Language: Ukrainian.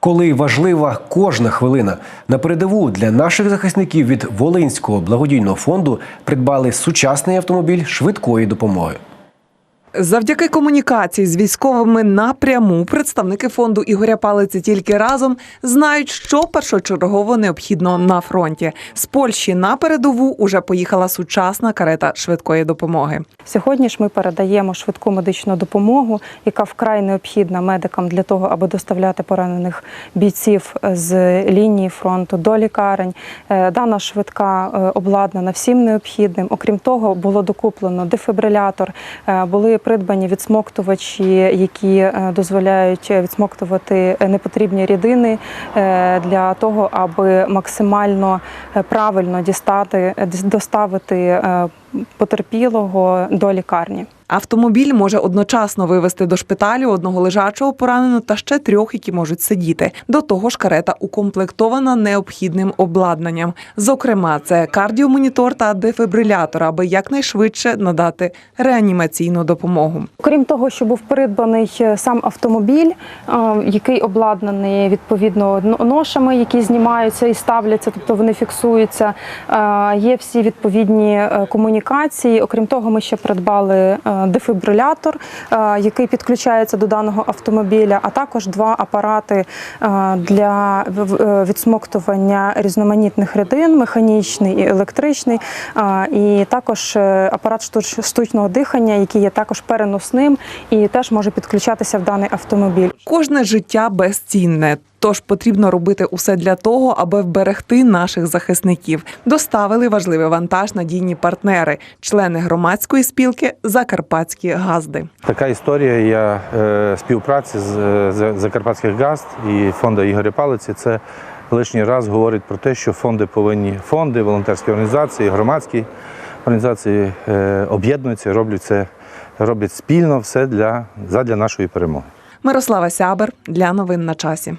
Коли важлива кожна хвилина на передову для наших захисників від Волинського благодійного фонду придбали сучасний автомобіль швидкої допомоги. Завдяки комунікації з військовими напряму представники фонду Ігоря Палиці тільки разом знають, що першочергово необхідно на фронті. З Польщі на передову уже поїхала сучасна карета швидкої допомоги. Сьогодні ж ми передаємо швидку медичну допомогу, яка вкрай необхідна медикам для того, аби доставляти поранених бійців з лінії фронту до лікарень. Е, Дана швидка е, обладнана всім необхідним. Окрім того, було докуплено дефібрилятор, е, були придбані відсмоктувачі, які е, дозволяють відсмоктувати непотрібні рідини е, для того, аби максимально е, правильно дістати, е, доставити е, потерпілого до лікарні. Автомобіль може одночасно вивезти до шпиталю одного лежачого пораненого та ще трьох, які можуть сидіти. До того ж, карета укомплектована необхідним обладнанням. Зокрема, це кардіомонітор та дефібрилятор, аби якнайшвидше надати реанімаційну допомогу. Крім того, що був придбаний е, сам автомобіль, е, який обладнаний відповідно но- ношами, які знімаються і ставляться, тобто вони фіксуються. Е, Є всі відповідні комунікації. Окрім того, ми ще придбали дефібрилятор, е, який підключається до даного автомобіля, а також два апарати е, для е, відсмоктування різноманітних рідин, механічний і електричний, і також апарат штуч- штучного дихання, який є також переносним і теж може підключатися в даний автомобіль. Кожне життя безцінне. Тож потрібно робити усе для того, аби вберегти наших захисників. Доставили важливий вантаж надійні партнери, члени громадської спілки Закарпатські газди. Така історія я, е, співпраці з е, Закарпатських ГАЗД і фонду Ігоря Палиці. Це лишній раз говорить про те, що фонди повинні фонди, волонтерські організації, громадські організації е, об'єднуються, роблять це, роблять спільно все для задля нашої перемоги. Мирослава Сябер для новин на часі.